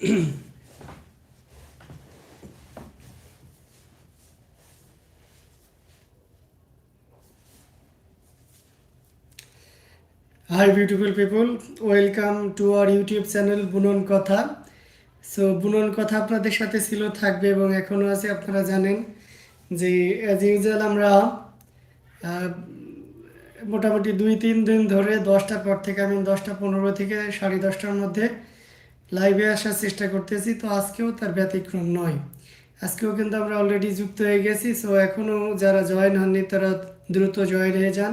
Hi beautiful people welcome to our YouTube channel Bunon Kotha so বুনন কথা আপনাদের সাথে ছিল, থাকবে এবং এখনও আছে, আপনারা জানেন যে অ্যাজ ইউজুয়াল আমরা মোটামুটি দুই, তিন দিন ধরে দশটার পর থেকে আমি দশটা পনেরো থেকে সাড়ে দশটার মধ্যে লাইভে আসার চেষ্টা করতেছি, তো আজকেও তার ব্যতিক্রম নয়। আজকেও কিন্তু আমরা অলরেডি যুক্ত হয়ে গেছি সো এখনও যারা জয়েন হননি, তারা দ্রুত জয়েন হয়ে যান।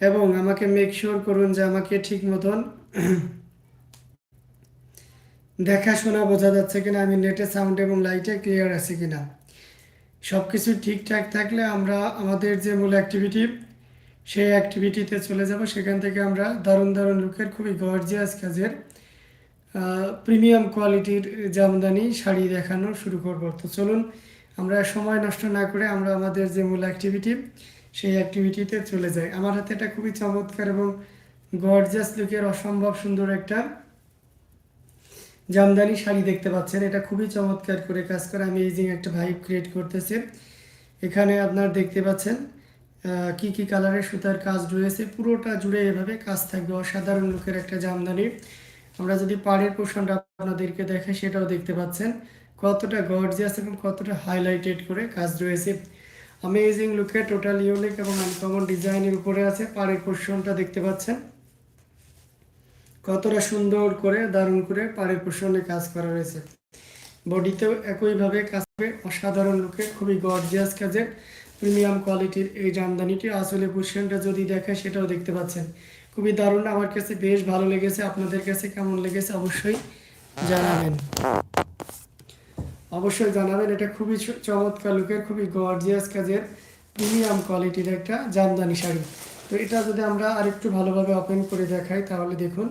এবং আমাকে মেক শিওর করুন যে আমাকে ঠিক মতন দেখাশোনা বোঝা যাচ্ছে কিনা আমি নেটে সাউন্ড এবং লাইটে ক্লিয়ার আছে কিনা। সব কিছু ঠিকঠাক থাকলে আমরা আমাদের যে মূল অ্যাক্টিভিটি সেই অ্যাক্টিভিটিতে চলে যাব। সেখান থেকে আমরা দারুণ দারুণ লুকের খুবই গর্জিয়াস কাজের প্রিমিয়াম কোয়ালিটির জামদানি শাড়ি দেখানো শুরু করব। তো চলুন, আমরা সময় নষ্ট না করে আমরা আমাদের যে মূল অ্যাক্টিভিটি সেই অ্যাক্টিভিটিতে চলে যাই। আমার হাতে এটা খুবই চমৎকার এবং গর্জিয়াস লুকের অসম্ভব সুন্দর একটা জামদানি শাড়ি দেখতে পাচ্ছেন। এটা খুবই চমৎকার করে কাজ করে অ্যামেজিং একটা ভাইব ক্রিয়েট করতেছে। এখানে আপনার দেখতে পাচ্ছেন কি কি কালারের সুতার কাজ রয়েছে, পুরোটা জুড়ে এভাবে কাজ থাকবে। অসাধারণ লুকের একটা জামদানি। আমরা যদি পাড়ের পোর্শনটা আপনাদেরকে দেখাই, সেটাও দেখতে পাচ্ছেন। কতটা গর্জিয়াস এবং কতটা হাইলাইটেড করে কাজ রয়েছে। অ্যামেজিং লুকে টোটাল ইউনিক এবং আনকমন ডিজাইনের উপরে আছে পাড়ের পোর্শনটা দেখতে পাচ্ছেন। কতটা সুন্দর করে, দারুণ করে পাড়ের পোর্শনে কাজ করা রয়েছে। বডিতেও একইভাবে কাজ হবে অসাধারণ লুকে খুবই গর্জিয়াস কাজের প্রিমিয়াম কোয়ালিটির এই জামদানিটি। আসলে পোর্শনটা যদি দেখে সেটাও দেখতে পাচ্ছেন। খুবই দারুণ। আমার কাছে বেশ ভালো লেগেছে, আপনাদের কাছে কেমন লেগেছে অবশ্যই জানাবেন। অবশ্যই জানাবেন, এটা খুবই চমৎকার লুকের খুবই গর্জিয়াস কাজের প্রিমিয়াম কোয়ালিটির একটা জামদানি শাড়ি। তো এটা যদি আমরা আরেকটু ভালোভাবে ওপেন করে দেখাই, তাহলে দেখুন,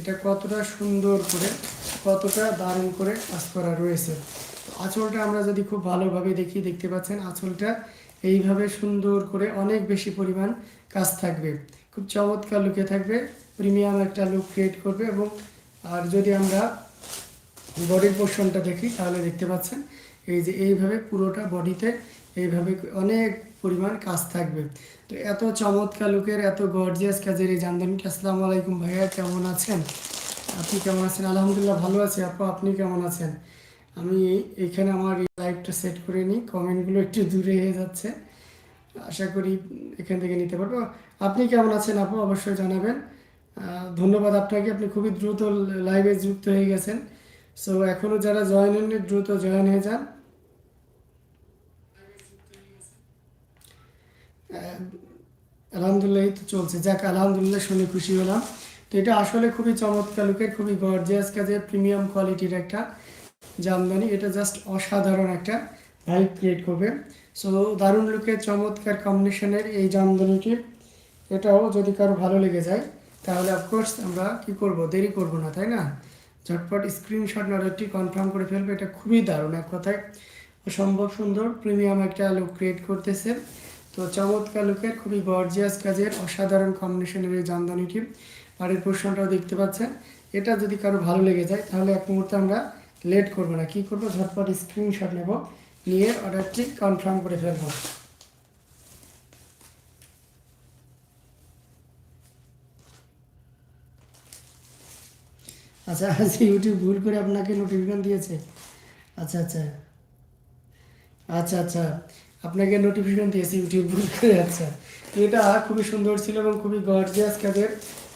এটা কতটা সুন্দর করে, কতটা দারুণ করে কাজ করা রয়েছে। আঁচলটা আমরা যদি খুব ভালোভাবে দেখি, দেখতে পাচ্ছেন, আঁচলটা এইভাবে সুন্দর করে অনেক বেশি পরিমাণ কাজ থাকবে। খুব চমৎকার লুকে থাকবে। প্রিমিয়াম একটা লুক ক্রিয়েট করবে এবং আর যদি আমরা বডির পোর্শনটা দেখি, তাহলে দেখতে পাচ্ছেন, এই যে এইভাবে পুরোটা বডিতে এইভাবে অনেক পরিমাণ কাজ থাকবে। তো এত চমৎকার লুকের, এত গর্জিয়াস কাজের এই জামদানিটা। আসসালামু আলাইকুম ভাইয়া, কেমন আছেন? আপনি কেমন আছেন? আলহামদুলিল্লাহ ভালো আছি। আপু, আপনি কেমন আছেন? আমি এখানে আমার লাইভটা সেট করে নিই। কমেন্টগুলো একটু দূরে হয়ে যাচ্ছে। আশা করি এখান থেকে নিতে পারব। আপনি কেমন আছেন আপু? অবশ্যই জানাবেন। ধন্যবাদ আপনাকে। আপনি খুবই দ্রুত লাইভে যুক্ত হয়ে গেছেন। সো এখনও যারা জয়েন হননি, দ্রুত জয়েন হয়ে যান। আলহামদুলিল্লাহ তো চলছে। যাক, আলহামদুলিল্লাহ, শুনে খুশি হলাম। তো এটা আসলে খুবই চমৎকার লুকের খুবই গর্জিয়াস কাজের প্রিমিয়াম কোয়ালিটির একটা জামদানি। এটা জাস্ট অসাধারণ একটা ভাইব ক্রিয়েট করবে। সো দারুণ লুকের চমৎকার কম্বিনেশনের এই জামদানিটি। এটাও যদি কারও ভালো লেগে যায়, তাহলে অফকোর্স আমরা কি করব? দেরি করব না, তাই না? ঝটপট স্ক্রিনশট অর্ডারটি কনফার্ম করে ফেলবে, এটা খুবই দারুণ এক কথায়। অসম্ভব সুন্দর প্রিমিয়াম একটা লুক ক্রিয়েট করতেছে। তো চমৎকার লুকের খুবই গর্জিয়াস কাজের, অসাধারণ কম্বিনেশনের এই জামদানিটি। বাড়ির পোর্শনটাও দেখতে পাচ্ছেন। এটা যদি কারও ভালো লেগে যায়, তাহলে এক মুহূর্তে আমরা লেট করব না। কি করব? ঝটপট স্ক্রিনশট নেব। নিয়ে অর্ডারটি কনফার্ম করে ফেলব। আচ্ছা আচ্ছা ইউটিউব ভুল করে আপনাকে নোটিফিকেশন দিয়েছে। আচ্ছা আচ্ছা। আচ্ছা আচ্ছা আপনাকে নোটিফিকেশন দিয়েছে ইউটিউব ভুল করে আচ্ছা। এটা খুবই সুন্দর ছিল এবং খুবই গর্জিয়াস কাজের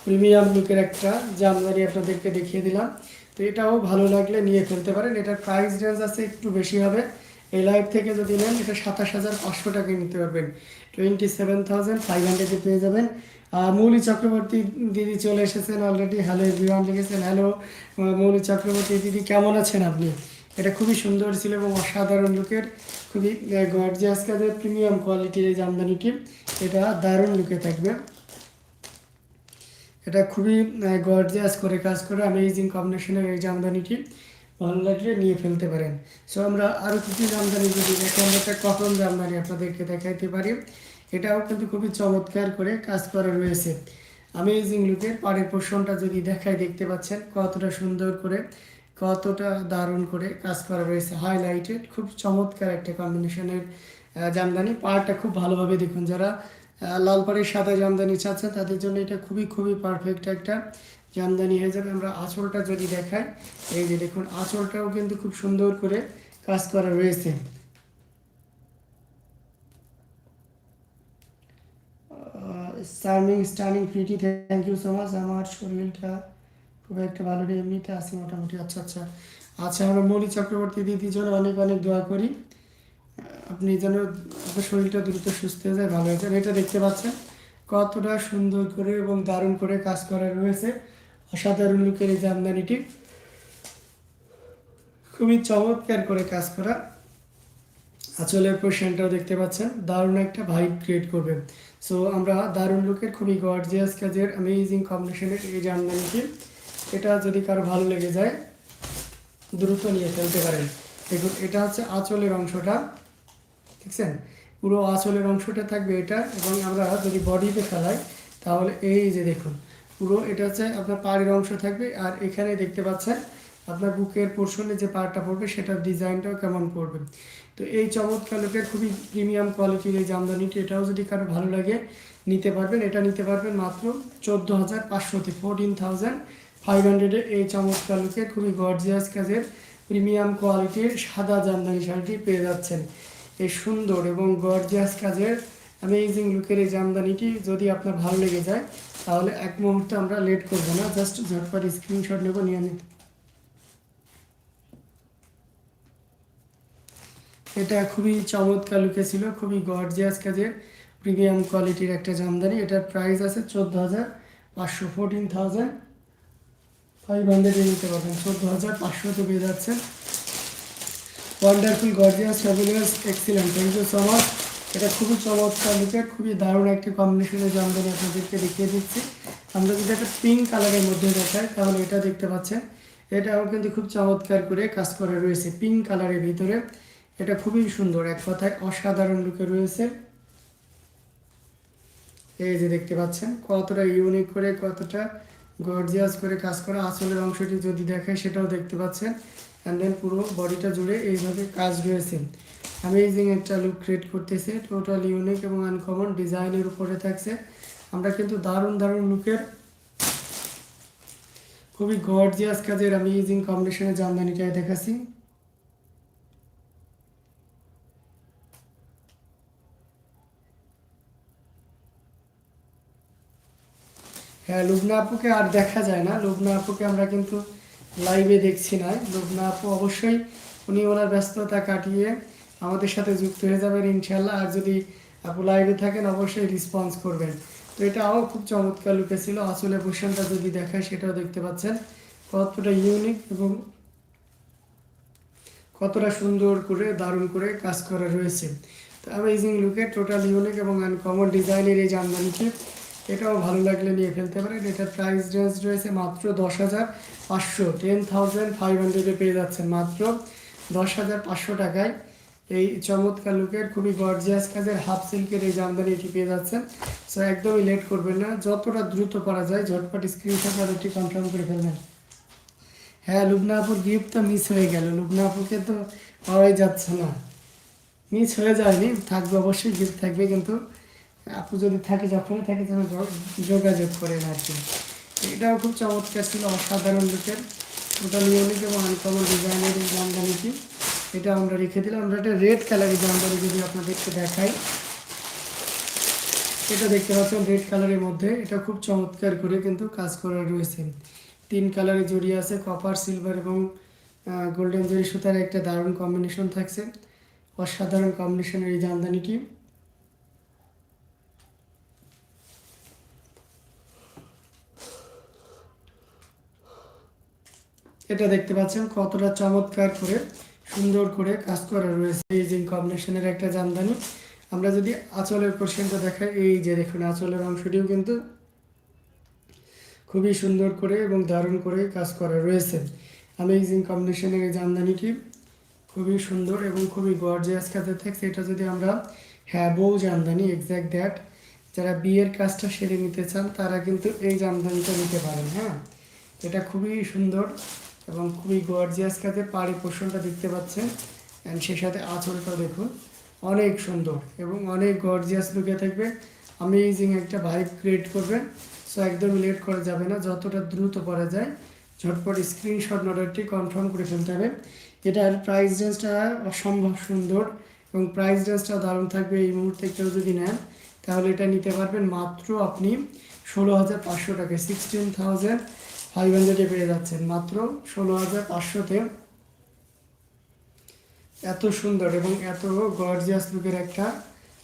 প্রিমিয়াম লুকের একটা জামদানি আপনাদেরকে দেখিয়ে দিলাম। তো এটাও ভালো লাগলে নিয়ে ফেলতে পারেন। এটার প্রাইস রেঞ্জ আছে একটু বেশি হবে। এই লাইভ থেকে যদি নেন, এটা সাতাশ হাজার পাঁচশো টাকায় নিতে পারবেন। টোয়েন্টি সেভেন থাউজেন্ড ফাইভ হান্ড্রেডে পেয়ে যাবেন। মৌলি চক্রবর্তী দিদি চলে এসেছেন অলরেডি হ্যালো এভরিওয়ান লিখেছেন হ্যালো মৌলি চক্রবর্তী দিদি, কেমন আছেন আপনি? এটা খুবই সুন্দর ছিল এবং অসাধারণ লুকের, খুবই গর্জিয়াস কাজের প্রিমিয়াম কোয়ালিটির এই জামদানিটি এটা দারুণ লুকে থাকবে। এটা খুবই গর্জিয়াস করে কাজ করে অ্যামেজিং কম্বিনেশনের এই জামদানিটি ভালো নিয়ে ফেলতে পারেন। সো আমরা আরও কিছু জামদানি যদি দেখি, আমরা একটা কটন জামদানি আপনাদেরকে দেখাইতে পারি। এটাও কিন্তু খুবই চমৎকার করে কাজ করা রয়েছে। অ্যামেজিং লুকের পাড়ের পোষণটা যদি দেখায়, দেখতে পাচ্ছেন কতটা সুন্দর করে, কতটা দারুণ করে কাজ করা রয়েছে। হাইলাইটেড খুব চমৎকার একটা কম্বিনেশনের জামদানি। পাড়টা খুব ভালোভাবে দেখুন, যারা লাল পাড়ের সাদা জামদানি চাচ্ছেন, তাদের জন্য এটা খুবই খুবই পারফেক্ট একটা জামদানি হয়ে যাবে। আমরা আঁচলটা যদি দেখাই, এই যে দেখুন, আঁচলটাও কিন্তু খুব সুন্দর করে কাজ করা রয়েছে। Stunning stunning pretty thank you so much আমার শরীরটা খুব একটা ভালো নেই, এমনিতে আছি মোটামুটি। আচ্ছা আচ্ছা। আচ্ছা আমরা মৌলি চক্রবর্তী দিদির জন্য অনেক অনেক দোয়া করি। আপনি যেন শরীরটা দ্রুত সুস্থ হয়ে যায়, ভালো হয়ে যায়। এটা দেখতে পাচ্ছেন, কতটা সুন্দর করে এবং দারুণ করে কাজ করা রয়েছে। অসাধারণ লোকের এই জামদানিটি। খুবই চমৎকার করে কাজ করা। আঁচলের পোর্শনটাও দেখতে পাচ্ছেন। দারুণ একটা ভাইব ক্রিয়েট করবে সো আমরা দারুণ লুকের, খুবই গর্জিয়াস কাজের অ্যামেজিং কম্বিনেশনের এই জামদানিটি। এটা যদি কারও ভালো লেগে যায়, দ্রুত নিয়ে ফেলতে পারেন। দেখুন, এটা হচ্ছে আঁচলের অংশটা। দেখছেন? পুরো আঁচলের অংশটা থাকবে এটা। এবং আমরা যদি বডিতে ফেলাই, তাহলে এই যে দেখুন পুরো, এটা হচ্ছে আপনার পাড়ের অংশ থাকবে। আর এখানে দেখতে পাচ্ছেন, আপনার বুকের পোর্শনে যে পাড়টা পড়বে, সেটার ডিজাইনটাও কেমন পড়বে। তো এই চমৎকার লোকের খুবই প্রিমিয়াম কোয়ালিটির এই জামদানিটি এটাও যদি কারও ভালো লাগে, নিতে পারবেন। এটা নিতে পারবেন মাত্র চোদ্দ হাজার পাঁচশোতে ফোরটিন থাউজেন্ড ফাইভ হান্ড্রেডের এই চমৎকার লোকের খুবই গর্জিয়াস কাজের প্রিমিয়াম কোয়ালিটির সাদা জামদানি শাড়িটি পেয়ে যাচ্ছেন। এই সুন্দর এবং গর্জিয়াস কাজের অ্যামেজিং লুকের এই জামদানিটি যদি আপনার ভালো লেগে যায়, তাহলে এক মুহূর্তে আমরা লেট করব না জাস্ট ঝটপট স্ক্রিনশট নেব, নিয়ে নিতে এটা খুবই চমৎকার লুকে ছিল, খুবই গর্জিয়াস কাজের প্রিমিয়াম কোয়ালিটির একটা জামদানি। এটার প্রাইস আছে চোদ্দ হাজার পাঁচশো ফোরটিন থাউজেন্ড ফাইভ হান্ড্রেডে নিতে পারবেন, চোদ্দ হাজার পাঁচশোতে পেয়ে যাচ্ছেন wonderful gorgeous fabulous excellent thank you so much এটা খুবই চমৎকার লুকের খুবই দারুণ একটি কম্বিনেশনের জামদানি আপনাদেরকে দেখিয়ে দিচ্ছি। আমরা যদি একটা পিঙ্ক কালারের মধ্যে দেখাই, তাহলে এটা দেখতে পাচ্ছেন। এটাও কিন্তু খুব চমৎকার করে কাজ করা রয়েছে পিঙ্ক কালারের ভিতরে। এটা খুবই সুন্দর, এক কথায় অসাধারণ লুকে রয়েছে। এই যে দেখতে পাচ্ছেন, কতটা ইউনিক করে, কতটা গর্জিয়াস করে কাজ করা আঁচলের অংশটি যদি দেখায় সেটাও দেখতে পাচ্ছেন। অ্যান্ড দেন পুরো বডিটা জুড়ে এইভাবে কাজ রয়েছে। অ্যামেজিং একটা লুক ক্রিয়েট করতেছে। টোটাল ইউনিক এবং আনকমন ডিজাইনের উপরে থাকছে। আমরা কিন্তু দারুণ দারুণ লুকের খুবই গর্জিয়াস কাজের অ্যামেজিং কম্বিনেশনের জামদানিটাই দেখাচ্ছি। হ্যাঁ লুবনা আপুকে আর দেখা যায় না। লুবনা আপুকে আমরা কিন্তু লাইভে দেখছি না। লুবনা আপু অবশ্যই উনি ওনার ব্যস্ততা কাটিয়ে আমাদের সাথে যুক্ত হয়ে যাবেন ইনশাল্লাহ আর যদি আপু লাইভে থাকেন, অবশ্যই রেসপন্স করবেন। তো এটাও খুব চমৎকার লুকে ছিল। আসলে পোর্শনটা যদি দেখায়, সেটাও দেখতে পাচ্ছেন। কতটা ইউনিক এবং কতটা সুন্দর করে, দারুণ করে কাজ করা রয়েছে। তো অ্যামেজিং লুকে টোটাল ইউনিক এবং আনকমন ডিজাইনের এই জামদানিটি, এটাও ভালো লাগলে নিয়ে ফেলতে পারেন। এটার প্রাইস রেঞ্জ রয়েছে মাত্র দশ হাজার পাঁচশো। টেন থাউজেন্ড ফাইভ হান্ড্রেডে পেয়ে যাচ্ছেন মাত্র দশ হাজার পাঁচশো টাকায়। এই চমৎকার লুকের খুবই গর্জিয়াস কাজের হাফ সিল্কের এই জামদানি এটি পেয়ে যাচ্ছেন। সো একদমই লেট করবেন না। যতটা দ্রুত করা যায়, ঝটপট স্ক্রিনশট তাদেরটি কনফার্ম করে ফেলবেন। হ্যাঁ লুবনা আপুর গিফট তো মিস হয়ে গেল। লুবনা আপুকে তো পাওয়াই যাচ্ছে না। মিস হয়ে যায়নি। থাকবে অবশ্যই গিফট থাকবে কিন্তু আপু যদি থাকে, যখনই থাকে যোগ- যোগাযোগ করেন আর কি। এটাও খুব চমৎকার ছিল, অসাধারণ লুকের ওটা ইউনিক এবং আনকমন ডিজাইনের এই জামদানিটি। এটা আমরা রেখে দিলাম। আমরা একটা রেড কালারের জামদানি যদি আপনাদেরকে দেখাই। এটা দেখতে পাচ্ছেন রেড কালারের মধ্যে। এটা খুব চমৎকার করে কিন্তু কাজ করা রয়েছে। তিন কালারে জড়িয়ে আছে কপার সিলভার এবং গোল্ডেন জরি সুতার একটা দারুণ কম্বিনেশন থাকছে। অসাধারণ কম্বিনেশনের এই জামদানিটি। এটা দেখতে পাচ্ছেন কতটা চমৎকার করে। সুন্দর করে কাজ করা রয়েছে, এই যে কম্বিনেশনের একটা জামদানি। আমরা যদি আঁচলের পোর্শনটা দেখাই, এই যে দেখুন, আঁচলের অংশটিও কিন্তু খুবই সুন্দর করে এবং দারুণ করে কাজ করা রয়েছে। আমি এই অ্যামেজিং কম্বিনেশনের এই জামদানিটি খুবই সুন্দর এবং খুবই গর্জিয়াস কাজের থাকছে, এটা যদি আমরা হ্যাঁ বউ জামদানি এক্স্যাক্ট দ্যাট যারা বিয়ের কাজটা সেরে নিতে চান, তারা কিন্তু এই জামদানিটা নিতে পারেন হ্যাঁ? এটা খুবই সুন্দর এবং খুবই গর্জিয়াস কাজে পাড়ি পোর্শনটা দেখতে পাচ্ছেন। অ্যান্ড সেই সাথে আঁচলটাও দেখুন। অনেক সুন্দর এবং অনেক গর্জিয়াস লুকে থাকবে। আমেজিং একটা ভাইব ক্রিয়েট করবেন। সো একদম লেট করা যাবে না। যতটা দ্রুত করা যায়, ঝটপট স্ক্রিনশট অর্ডারটি কনফার্ম করে ফেলতে হবে। এটার প্রাইস রেঞ্জটা অসম্ভব সুন্দর এবং প্রাইস রেঞ্জটা দারুণ থাকবে। এই মুহূর্তে কেউ যদি নেন, তাহলে এটা নিতে পারবেন মাত্র আপনি ষোলো হাজার পাঁচশো টাকায়। সিক্সটিন থাউজেন্ড ফাইভ হান্ড্রেডে পেয়ে যাচ্ছেন। মাত্র ষোলো হাজার পাঁচশোতে। এত সুন্দর এবং এত গর্জিয়াস লুকের একটা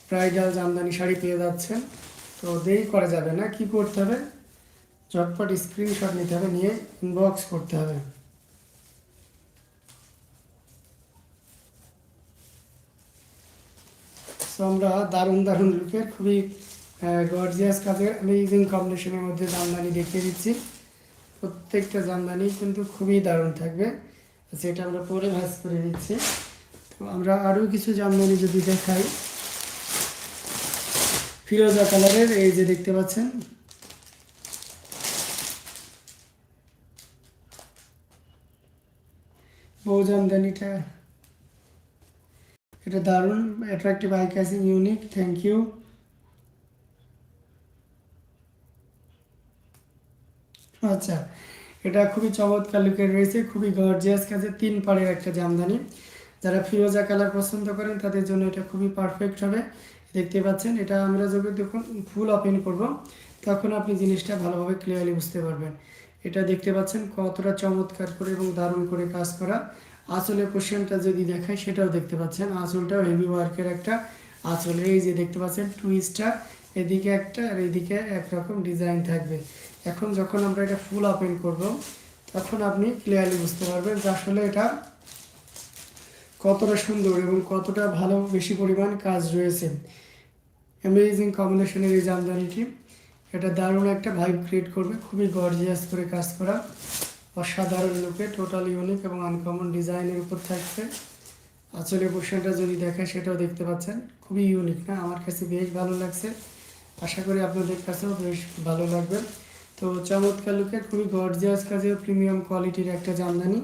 ব্রাইডাল জামদানি শাড়ি পেয়ে যাচ্ছেন। তো দেরি করা যাবে না, কি করতে হবে? ঝটপট স্ক্রিনশট নিতে হবে, নিয়ে ইনবক্স করতে হবে। তো আমরা দারুণ দারুণ লুকের খুবই গর্জিয়াস কাজের অ্যামেজিং কম্বিনেশনের মধ্যে জামদানি দেখিয়ে দিচ্ছি। প্রত্যেকটা জামদানি কিন্তু খুবই দারুণ থাকবে। সেটা আমরা পরে ভাজ করে নিচ্ছি। তো আমরা আরও কিছু জামদানি যদি দেখাই। ফিরোজা কালারের, এই যে দেখতে পাচ্ছেন। বউ জামদানিটা। এটা দারুণ attractive eye catching unique thank you আচ্ছা এটা খুবই চমৎকার লুকের রয়েছে, খুবই গর্জিয়াস কাজে, তিন পাড়ের একটা জামদানি। যারা ফিরোজা কালার পছন্দ করেন, তাদের জন্য এটা খুবই পারফেক্ট হবে। দেখতে পাচ্ছেন, এটা আমরা যখন দেখুন ফুল ওপেন করব, তখন আপনি জিনিসটা ভালোভাবে ক্লিয়ারলি বুঝতে পারবেন। এটা দেখতে পাচ্ছেন, কতটা চমৎকার করে এবং দারুণ করে কাজ করা। আঁচলের পোর্শনটা যদি দেখায় সেটাও দেখতে পাচ্ছেন আঁচলটাও হেভি ওয়ার্কের একটা আঁচল এই যে দেখতে পাচ্ছেন টুইস্টটা এদিকে একটা আর এদিকে একরকম ডিজাইন থাকবে। এখন যখন আমরা এটা ফুল ওপেন করব, তখন আপনি ক্লিয়ারলি বুঝতে পারবেন যে আসলে এটা কতটা সুন্দর এবং কতটা ভালো বেশি পরিমাণ কাজ রয়েছে। অ্যামেজিং কম্বিনেশনের এই জামদানিটি। এটা দারুণ একটা ভাইব ক্রিয়েট করবে, খুবই গর্জিয়াস করে কাজ করা। অসাধারণ লুকে টোটাল ইউনিক এবং আনকমন ডিজাইনের উপর থাকছে। আচলের পোর্শনটা যদি দেখায় সেটাও দেখতে পাচ্ছেন। খুবই ইউনিক না? আমার কাছে বেশ ভালো লাগছে। আশা করি আপনাদের কাছেও বেশ ভালো লাগবে। তো চমৎকার লুকের খুবই গর্জিয়াস কাজে প্রিমিয়াম কোয়ালিটির একটা জামদানি।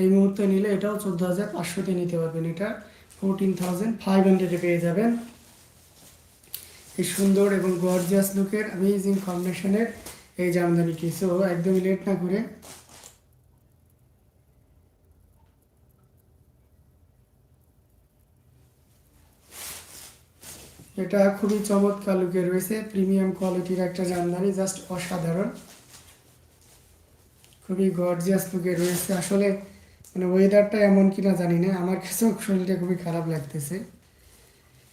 এই মুহূর্তে নিলে এটাও চোদ্দ হাজার পাঁচশোতে নিতে পারবেন এটা। ফোরটিন থাউজেন্ড ফাইভ হান্ড্রেডে পেয়ে যাবেন। এই সুন্দর এবং গর্জিয়াস লুকের অ্যামেজিং কম্বিনেশনের এই জামদানিটি। সো একদমই লেট না করে এটা খুবই চমৎকার লুকে রয়েছে প্রিমিয়াম কোয়ালিটির একটা জামদানি জাস্ট অসাধারণ। খুবই গর্জিয়াস লুকে রয়েছে। আসলে মানে ওয়েদারটা এমন কিনা জানি না, আমার কাছেও শরীরটা খুবই খারাপ লাগতেছে।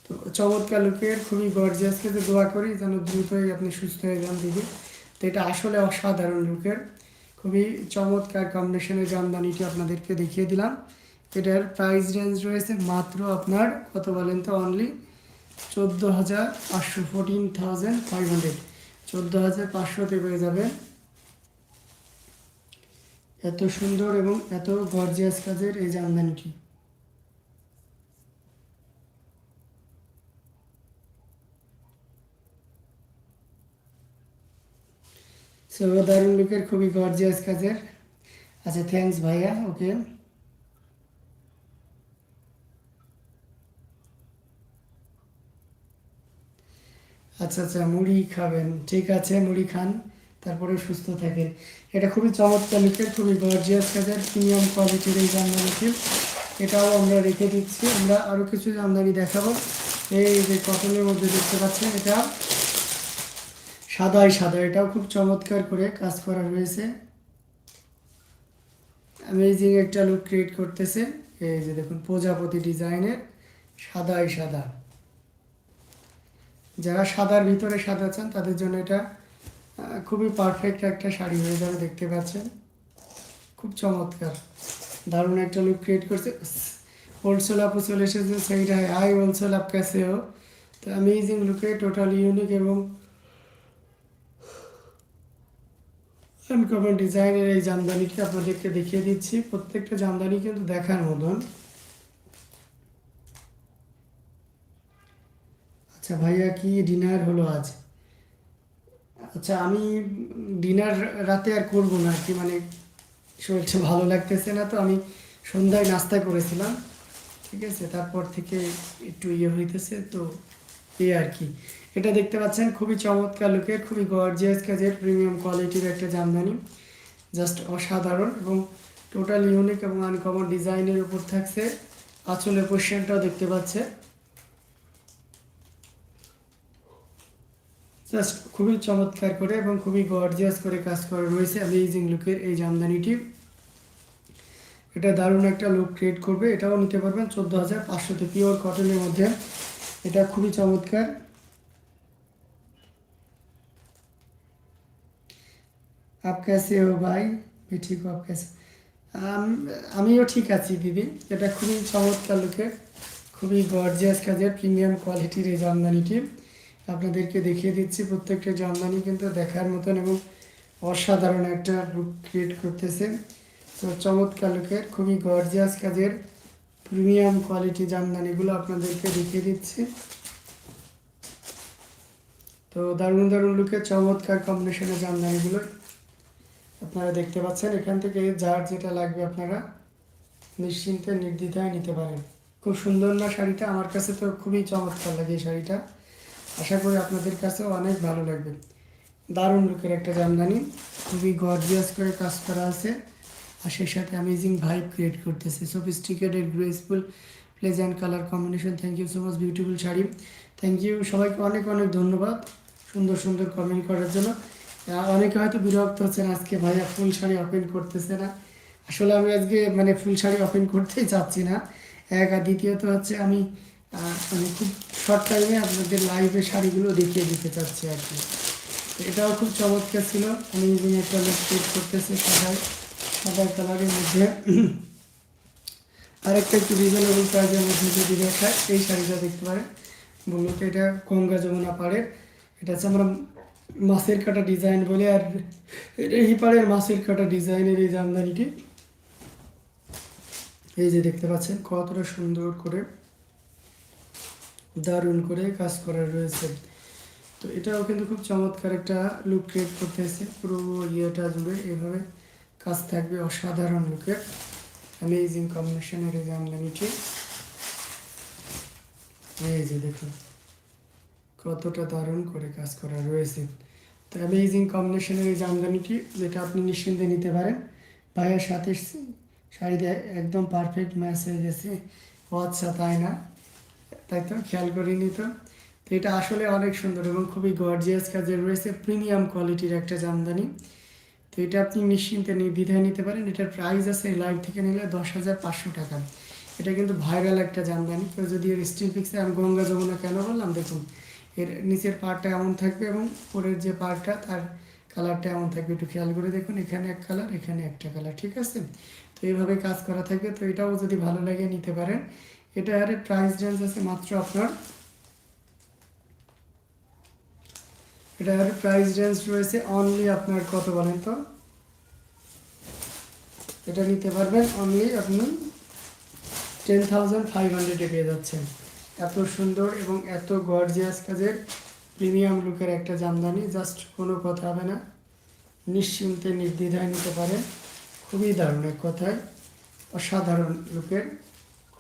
তো চমৎকার লুকের খুবই গর্জিয়াস খেতে দোয়া করি, যেন দ্রুতই আপনি সুস্থ হয়ে যান দিদি। তো এটা আসলে অসাধারণ লুকের, খুবই চমৎকার কম্বিনেশনের জামদানিটি আপনাদেরকে দেখিয়ে দিলাম। এটার প্রাইস রেঞ্জ রয়েছে মাত্র আপনার, কত বলেন তো অনলি চোদ্দ হাজার পাঁচশো ফোরটিন থাউজেন্ড ফাইভ হান্ড্রেড চোদ্দ হাজার পাঁচশোতে পেয়ে এত সুন্দর এবং এত গর্জিয়াস কাজের এই জামদানিটি। দারুণ খুবই গর্জিয়াস কাজের। আচ্ছা থ্যাংকস ভাইয়া ওকে আচ্ছা আচ্ছা মুড়ি খাবেন। ঠিক আছে, মুড়ি খান, তারপরে সুস্থ থাকেন। এটা খুবই চমৎকার লুকের খুবই গর্জিয়াস কাজের প্রিমিয়াম কোয়ালিটির এই জামদানিটি এটাও আমরা রেখে দিচ্ছি। আমরা আরও কিছু জামদানি দেখাবো। এই যে কটনের মধ্যে দেখতে পাচ্ছেন, এটা সাদাই, সাদা। এটাও খুব চমৎকার করে কাজ করা রয়েছে। অ্যামেজিং একটা লুক ক্রিয়েট করতেছে। এই যে দেখুন, প্রজাপতি ডিজাইনের সাদাই, সাদা। যারা সাদার ভিতরে সাদা চান, তাদের জন্য এটা খুবই পারফেক্ট একটা শাড়ি হয়ে যাবে, দেখতে পাচ্ছেন। খুব চমৎকার। দারুণ একটা লুক ক্রিয়েট করছে। হোলসেল আপও চলে এসেছে সেইটা হাই হোলসেল আপ ক্যাসেও তো অ্যামেজিং লুকে টোটাল ইউনিক এবং আনকমন ডিজাইনের এই জামদানিটি আপনাদেরকে দেখিয়ে দিচ্ছি। প্রত্যেকটা জামদানি কিন্তু দেখার মতন। আচ্ছা ভাইয়া কি ডিনার হলো আজ? আচ্ছা আমি ডিনার রাতে আর করব না, কি মানে শরীরটা ভালো লাগতেছে না তো আমি সন্ধ্যায় নাস্তা করেছিলাম, ঠিক আছে? তারপর থেকে একটু ইয়ে হইতেছে তো এই আর কি। এটা দেখতে পাচ্ছেন, খুবই চমৎকার লুকের, খুবই গর্জিয়াস কাজের প্রিমিয়াম কোয়ালিটির একটা জামদানি জাস্ট অসাধারণ এবং টোটাল ইউনিক এবং আনকমন ডিজাইনের উপর থাকছে। আঁচলের পোর্শনটাও দেখতে পাচ্ছে জাস্ট খুবই চমৎকার করে এবং খুবই গর্জিয়াস করে কাজ করা রয়েছে অ্যামেজিং লুকের এই জামদানিটি। এটা দারুণ একটা লুক ক্রিয়েট করবে, এটাও নিতে পারবেন চোদ্দ হাজার পাঁচশোতে পিওর কটনের মধ্যে। এটা খুবই চমৎকার। আপ কাছে ও ভাই? ঠিক আপ ক্যাসে আমিও ঠিক আছি দিদি, এটা খুবই চমৎকার লুকের খুবই গর্জিয়াস কাজের প্রিমিয়াম কোয়ালিটির এই জামদানিটি। আপনাদেরকে দেখিয়ে দিচ্ছি, প্রত্যেকটা জামদানি কিন্তু দেখার মতন এবং অসাধারণ একটা লুক ক্রিয়েট করতেছে। তো চমৎকার লুকের খুবই গর্জিয়াস কাজের প্রিমিয়াম কোয়ালিটি জামদানিগুলো আপনাদেরকে দেখিয়ে দিচ্ছি। তো দারুণ দারুণ লুকের চমৎকার কম্বিনেশনের জামদানিগুলো আপনারা দেখতে পাচ্ছেন। এখান থেকে যার যেটা লাগবে আপনারা নিশ্চিন্তে নির্দ্বিধায় নিতে পারেন। খুব সুন্দর না শাড়িটা? আমার কাছে তো খুবই চমৎকার লাগে এই শাড়িটা। আশা করি আপনাদের কাছেও অনেক ভালো লাগবে। দারুণ লুকের একটা জামদানি, খুবই গর্জিয়াস করে কাজ করা আছে। আর সেই সাথে অ্যামেজিং ভাইব ক্রিয়েট করতেছে। Sophisticated graceful pleasant colour combination thank you so much beautiful sari. Thank you সবাইকে অনেক অনেক ধন্যবাদ সুন্দর সুন্দর কমেন্ট করার জন্য। অনেকে হয়তো বিরক্ত হচ্ছেন, আজকে ভাইয়া ফুল শাড়ি ওপেন করতেছে না। আসলে আমি আজকে মানে ফুল শাড়ি ওপেন করতেই চাচ্ছি না। এক আর দ্বিতীয়ত হচ্ছে আমি আহ, মানে খুব শর্ট টাইমে আপনাদের লাইভে শাড়িগুলো দেখিয়ে দিতে চাচ্ছি আর কি। এটাও খুব চমৎকার ছিল। আমি ইভিনিং একটা লুক করতেছি সাদায় সাদা কালারের মধ্যে। আরেকটা একটু রিজনেবল প্রাইসের মধ্যে যদি দেখায় এই শাড়িটা দেখতে পারেন। মূলত এটা গঙ্গা যমুনা পাড়ের। এটা হচ্ছে আমরা মাছের কাটা ডিজাইন বলে আর এই পাড়ের মাছের কাটা ডিজাইনের এই জামদানিটি। এই যে দেখতে পাচ্ছেন কতটা সুন্দর করে দারুণ করে কাজ করা রয়েছে। তো এটাও কিন্তু খুব চমৎকার একটা লুক ক্রিয়েট করতেছে পুরো ইয়েটা জুড়ে এভাবে কাজ থাকবে অসাধারণ লুকের অ্যামেজিং কম্বিনেশনের এই জামদানিটি এই যে দেখুন, কতটা দারুণ করে কাজ করা রয়েছে। তো অ্যামেজিং কম্বিনেশনের এই জামদানিটি যেটা আপনি নিশ্চিন্তে নিতে পারেন। ভাইয়ের সাথে শাড়িতে একদম পারফেক্ট ম্যাচ হয়ে গেছে। আচ্ছা তাই না তাই তো? খেয়াল করিনি তো? তো এটা আসলে অনেক সুন্দর এবং খুবই গর্জিয়াস কাজের রয়েছে প্রিমিয়াম কোয়ালিটির একটা জামদানি। তো এটা আপনি নিশ্চিন্তে নির্দ্বিধায় নিতে পারেন। এটার প্রাইস আছে লাইভ থেকে নিলে দশ হাজার পাঁচশো টাকা। এটা কিন্তু ভাইরাল একটা জামদানি। কেউ যদি এর স্টিল পিক্সে আমি গঙ্গা যমুনা কেন বললাম? দেখুন, এর নিচের পার্টটা এমন থাকবে এবং উপরের যে পার্টটা তার কালারটা এমন থাকবে। একটু খেয়াল করে দেখুন, এখানে এক কালার এখানে একটা কালার ঠিক আছে? তো এইভাবে কাজ করা থাকবে। তো এটাও যদি ভালো লাগে নিতে পারেন। এটা আর প্রাইস রেঞ্জ আছে মাত্র আপনার। এটা এটার প্রাইস রেঞ্জ রয়েছে অনলি আপনার কত বলেন তো? এটা নিতে পারবেন অনলি আপনি টেন থাউজেন্ড ফাইভ হান্ড্রেডে পেয়ে যাচ্ছেন। এত সুন্দর এবং এত গর্জিয়াস কাজের প্রিমিয়াম লুকের একটা জামদানি জাস্ট কোনো কথা হবে না। নিশ্চিন্তে নির্দ্বিধায় নিতে পারেন। খুবই দারুণ এক কথায়। অসাধারণ লুকের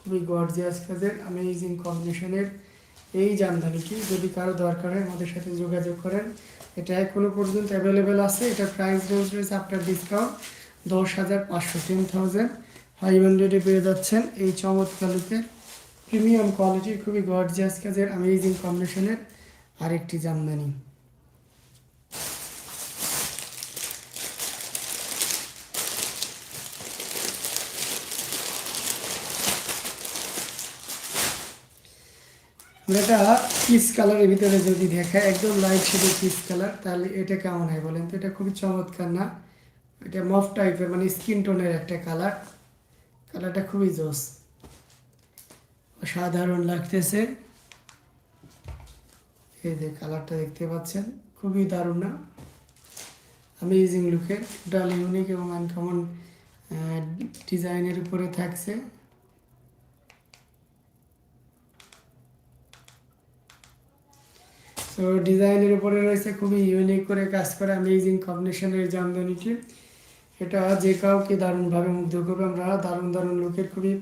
খুবই গর্জিয়াস কাজের অ্যামেজিং কম্বিনেশনের এই জামদানিটি। যদি কারও দরকার হয় আমাদের সাথে যোগাযোগ করেন। এটা এখনও পর্যন্ত অ্যাভেলেবেল আছে। এটা প্রাইস রেঞ্জ রয়েছে আপনার ডিসকাউন্ট দশ হাজার পাঁচশো টেন থাউজেন্ড ফাইভ হান্ড্রেডে পেয়ে যাচ্ছেন এই চমৎকার লুকের প্রিমিয়াম কোয়ালিটির খুবই গর্জিয়াস কাজের অ্যামেজিং কম্বিনেশনের আরেকটি জামদানি। এটা পিস কালারের ভিতরে যদি দেখায় একদম লাইট শেডের পিস কালার তাহলে এটা কেমন হয় বলেন তো? এটা খুবই চমৎকার না? এটা মফ টাইপের মানে স্কিন টোনের একটা কালার কালারটা খুবই জোস। অসাধারণ লাগতেছে। এই যে কালারটা দেখতে পাচ্ছেন, খুবই দারুণ না? অ্যামেজিং লুকের টোটাল ইউনিক এবং আনকমন ডিজাইনের উপরে থাকছে। তো ডিজাইনের উপরে রয়েছে খুবই ইউনিক করে কাজ করা অ্যামেজিং কম্বিনেশনের জামদানিটি। এটা যে কাউকে দারুণভাবে মুগ্ধ করবে, আমরা দারুণ দারুণ লোকের খুবই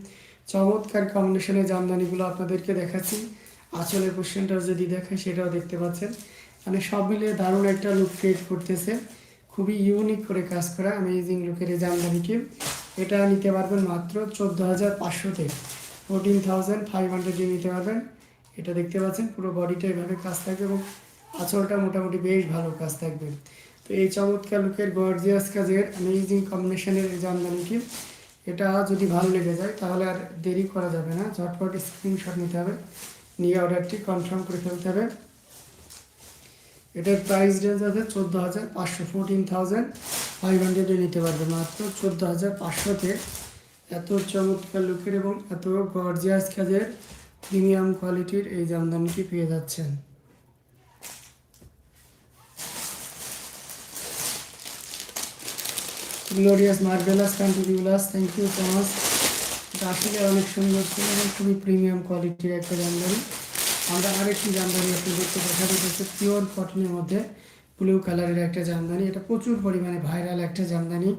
চমৎকার কম্বিনেশনের জামদানিগুলো আপনাদেরকে দেখাচ্ছি। আঁচলের কোশ্চেনটা যদি দেখেন, সেটাও দেখতে পাচ্ছেন। মানে সব মিলে দারুণ একটা লুক ক্রিয়েট করতেছে। খুবই ইউনিক করে কাজ করা অ্যামেজিং লুকের এই জামদানিটি। এটা নিতে পারবেন মাত্র চোদ্দ হাজার পাঁচশোতে। ফোরটিন থাউজেন্ড ফাইভ হান্ড্রেডে নিতে পারবেন। এটা দেখতে পাচ্ছেন, পুরো বডিটা এভাবে কাজ থাকবে এবং আঁচলটা মোটামুটি বেশ ভালো কাজ থাকবে। তো এই চমৎকার লুকের গর্জিয়াস কাজের অ্যামেজিং কম্বিনেশনের জামদানিটি এটা যদি ভালো লেগে যায়, তাহলে আর দেরি করা যাবে না। ঝটপট স্ক্রিনশট নিতে হবে, নিয়ে অর্ডারটি কনফার্ম করে ফেলতে হবে। এটার প্রাইস রেঞ্জ আছে চোদ্দ হাজার পাঁচশো ফোরটিন থাউজেন্ড ফাইভ হান্ড্রেডে নিতে পারবে। মাত্র চোদ্দ হাজার পাঁচশোতে এত চমৎকার লুকের এবং এত গর্জিয়াস কাজের প্রিমিয়াম কোয়ালিটির এই জামদানিটি পেয়ে যাচ্ছেন। গ্লোরিয়াস মার্বেলাস কান্ট্রিগুলাস থ্যাংক ইউ সো মাচ আসলে অনেক সুন্দর ছিল এবং খুবই প্রিমিয়াম কোয়ালিটির একটা জামদানি। আমরা আরেকটি জামদানি আপনাদেরকে দেখা যাচ্ছে পিওর কটনের মধ্যে ব্লু কালারের একটা জামদানি। এটা প্রচুর পরিমাণে ভাইরাল একটা জামদানি।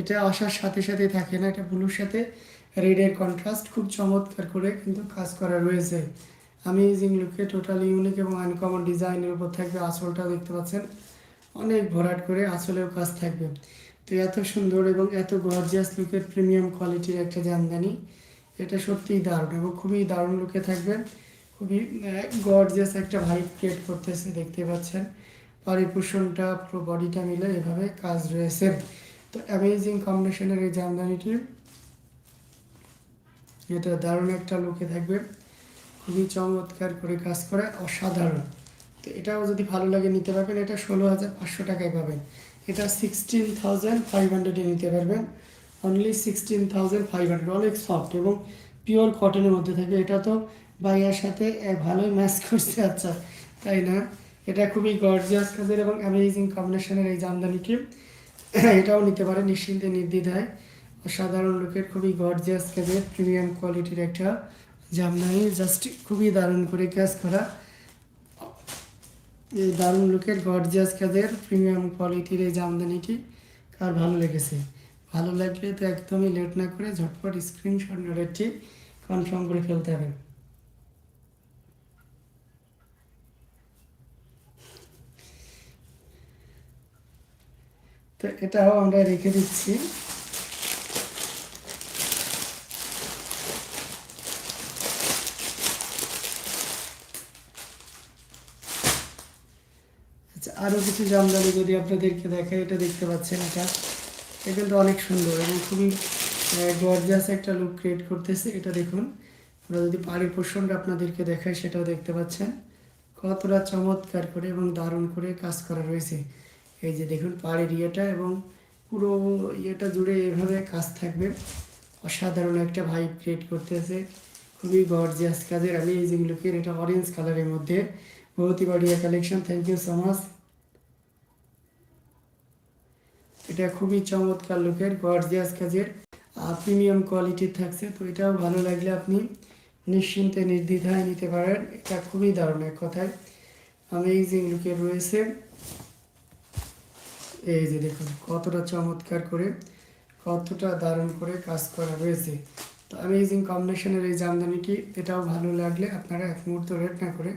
এটা আসার সাথে সাথে থাকে না, এটা ব্লুর সাথে। রেডের কন্ট্রাস্ট খুব চমৎকার করে কিন্তু কাজ করা রয়েছে। আমেজিং লুকে টোটালি ইউনিক এবং আনকমন ডিজাইনের উপর থাকবে আঁচলটা দেখতে পাচ্ছেন। অনেক ভরাট করে আঁচলেও কাজ থাকবে। তো এত সুন্দর এবং এত গর্জিয়াস লুকের প্রিমিয়াম কোয়ালিটির একটা জামদানি। এটা সত্যিই দারুণ এবং খুবই দারুণ লুকে থাকবে। খুবই গর্জিয়াস একটা ভাইব ক্রিয়েট করতেছে দেখতে পাচ্ছেন। পরিপোষণটা, পুরো বডিটা মিলে এভাবে কাজ রয়েছে। তো অ্যামেজিং কম্বিনেশনের এই জামদানিটি এটা দারুণ একটা লোকে থাকবে খুবই চমৎকার করে কাজ করে, অসাধারণ। তো এটাও যদি ভালো লাগে নিতে পারবেন, এটা ষোলো হাজার পাঁচশো টাকায় পাবেন। এটা সিক্সটিন থাউজেন্ড ফাইভ হান্ড্রেডে নিতে পারবেন। Only sixteen thousand five hundred অনেক সফট এবং পিওর কটনের মধ্যে থাকবে এটা তো বাইয়ার সাথে ভালোই ম্যাচ করছে আচ্ছা তাই না? এটা খুবই গর্জিয়াস কাজের এবং অ্যামেজিং কম্বিনেশনের এই জামদানিকে এটাও নিতে পারে নিশ্চিন্তে নির্দ্বিধায়। অসাধারণ লোকের খুবই গর্জিয়াস কাজের প্রিমিয়াম কোয়ালিটির একটা জামদানি। জাস্ট খুবই দারুণ করে কাজ করা। এই দারুণ লোকের গর্জিয়াস কাজের প্রিমিয়াম কোয়ালিটির এই জামদানিটি কার ভালো লেগেছে? ভালো লাগলে তো একদমই লেট না করে ঝটপট স্ক্রিনশট নোটেটি কনফার্ম করে ফেলতে হবে। তো এটাও আমরা রেখে দিচ্ছি। আরও কিছু জামদানি যদি আপনাদেরকে দেখাই, এটা দেখতে পাচ্ছেন এটা। এটা কিন্তু অনেক সুন্দর এবং খুবই গর্জাস একটা লুক ক্রিয়েট করতেছে। এটা দেখুন, আমরা যদি পাড়ির পোর্শনটা আপনাদেরকে দেখাই, সেটাও দেখতে পাচ্ছেন। কতটা চমৎকার করে এবং দারুণ করে কাজ করা রয়েছে। এই যে দেখুন, পাড়ের ইয়েটা এবং পুরো ইয়েটা জুড়ে এভাবে কাজ থাকবে। অসাধারণ একটা ভাইব ক্রিয়েট করতেছে। খুবই গর্জিয়াস কাজের। আমি এই যেগুলোকে, এটা অরেঞ্জ কালারের মধ্যে। বহুতই বাড়িয়া collection thank you so much এটা খুবই চমৎকার লুকের গর্জিয়াস কাজের প্রিমিয়াম কোয়ালিটির থাকছে। তো এটাও ভালো লাগলে আপনি নিশ্চিন্তে নির্দ্বিধায় নিতে পারেন। এটা খুবই দারুণ এক কথায়। আমেজিং লুকের রয়েছে। এই যে দেখুন, কতটা চমৎকার করে, কতটা দারুণ করে কাজ করা রয়েছে। তো আমেজিং কম্বিনেশনের এই জামদানিটি, এটাও ভালো লাগলে আপনারা এক মুহূর্ত রেট না করে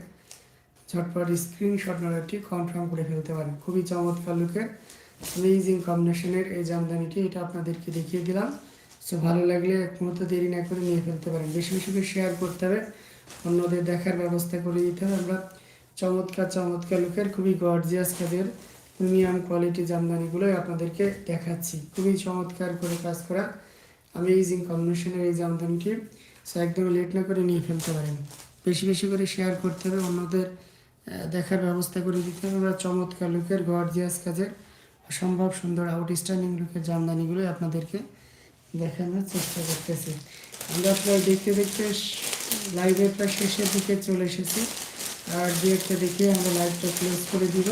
ঝটপট স্ক্রিনশট নাম্বারটি কনফার্ম করে ফেলতে পারেন। খুবই চমৎকার লুকের অ্যামেজিং কম্বিনেশনের এই জামদানিটি, এটা আপনাদেরকে দেখিয়ে দিলাম। সো ভালো লাগলে এক দেরি না করে নিয়ে ফেলতে পারেন। বেশি বেশি করে শেয়ার করতে হবে। অন্যদের দেখার ব্যবস্থা করে দিতে হবে। আমরা চমৎকার চমৎকার লোকের, খুবই গর্জিয়াস কাজের প্রিমিয়াম কোয়ালিটি জামদানিগুলোই আপনাদেরকে দেখাচ্ছি। খুবই চমৎকার করে কাজ করা অ্যামেজিং কম্বিনেশনের এই জামদানিটি। সো একদম লেট না করে নিয়ে ফেলতে পারেন। বেশি বেশি করে শেয়ার করতে হবে। অন্যদের দেখার ব্যবস্থা করে দিতে হবে। আমরা চমৎকার লোকের গর্জিয়াস কাজের অসম্ভব সুন্দর আউটস্ট্যান্ডিং লুকের জামদানিগুলোই আপনাদেরকে দেখানোর চেষ্টা করতেছি। আমরা প্রায় দেখতে দেখতে লাইভের প্রায় শেষের দিকে চলে এসেছি। আর দু একটা দেখে আমরা লাইভটা ক্লোজ করে দিব।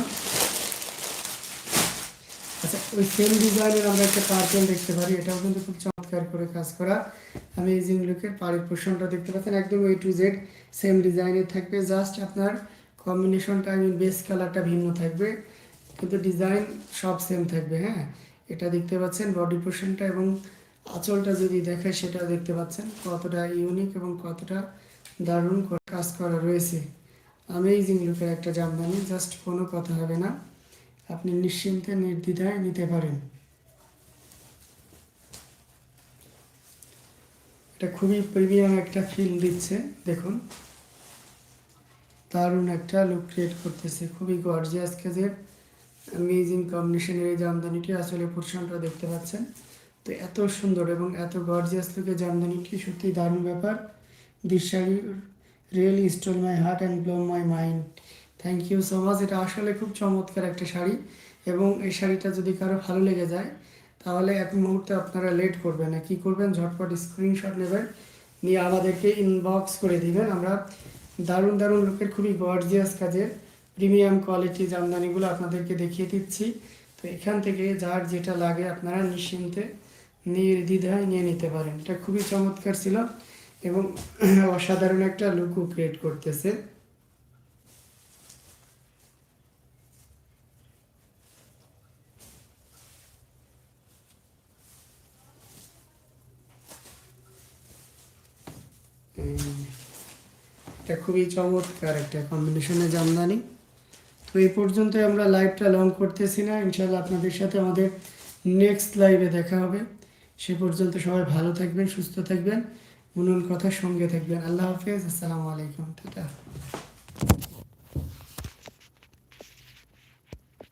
আচ্ছা ওই সেম ডিজাইনের আমরা একটা পার্পেল দেখতে পারি। এটাও কিন্তু খুব চমৎকার করে কাজ করা। আমি অ্যামেজিং লুকের পাড়ির পোর্শনটা দেখতে পাচ্ছেন। একদম এ টু জেড সেম ডিজাইনের থাকবে। জাস্ট আপনার কম্বিনেশনটা আই মিন বেস কালারটা ভিন্ন থাকবে। কিন্তু ডিজাইন সব সেম থাকবে হ্যাঁ? এটা দেখতে পাচ্ছেন বডি পোর্শনটা এবং আঁচলটা যদি দেখে সেটা দেখতে পাচ্ছেন কতটা ইউনিক এবং কতটা দারুণ কাজ করা রয়েছে। আমেজিং লুকের একটা জামদানি জাস্ট কোনো কথা হবে না। আপনি নিশ্চিন্তে, নির্দ্বিধায় নিতে পারেন। এটা খুবই প্রিমিয়াম একটা ফিল দিচ্ছে, দেখুন। দারুণ একটা লুক ক্রিয়েট করতেছে, খুবই গর্জিয়াস কাজের অ্যামেজিং কম্বিনেশনের এই জামদানিটি আসলে পোর্শনটা দেখতে পাচ্ছেন। তো এত সুন্দর এবং এত গর্জিয়াস লুকের জামদানিটি সত্যি দারুণ ব্যাপার। This really stole my heart and blow my mind thank you so much এটা আসলে খুব চমৎকার একটা শাড়ি এবং এই শাড়িটা যদি কারও ভালো লেগে যায়, তাহলে এক মুহূর্তে আপনারা লেট করবেন না। কী করবেন? ঝটপট স্ক্রিনশট নেবেন, নিয়ে আমাদেরকে ইনবক্স করে দিবেন। আমরা দারুণ দারুণ লোকের খুবই গর্জিয়াস কাজের প্রিমিয়াম কোয়ালিটি জামদানিগুলো আপনাদেরকে দেখিয়ে দিচ্ছি। তো এখান থেকে যার যেটা লাগে আপনারা নিশ্চিন্তে নির্দ্বিধায় নিয়ে নিতে পারেন। এটা খুবই চমৎকার ছিল এবং অসাধারণ একটা লুকও ক্রিয়েট করতেছে। এটা খুবই চমৎকার একটা কম্বিনেশনের জামদানি। তো এই পর্যন্তই আমরা লাইভটা লং করতেছি না। ইনশাল্লাহ আপনাদের সাথে আমাদের নেক্সট লাইভে দেখা হবে। সে পর্যন্ত সবাই ভালো থাকবেন, সুস্থ থাকবেন উনুন কথা সঙ্গে থাকবেন। আল্লাহ হাফেজ, আসসালামু আলাইকুম। টাটা।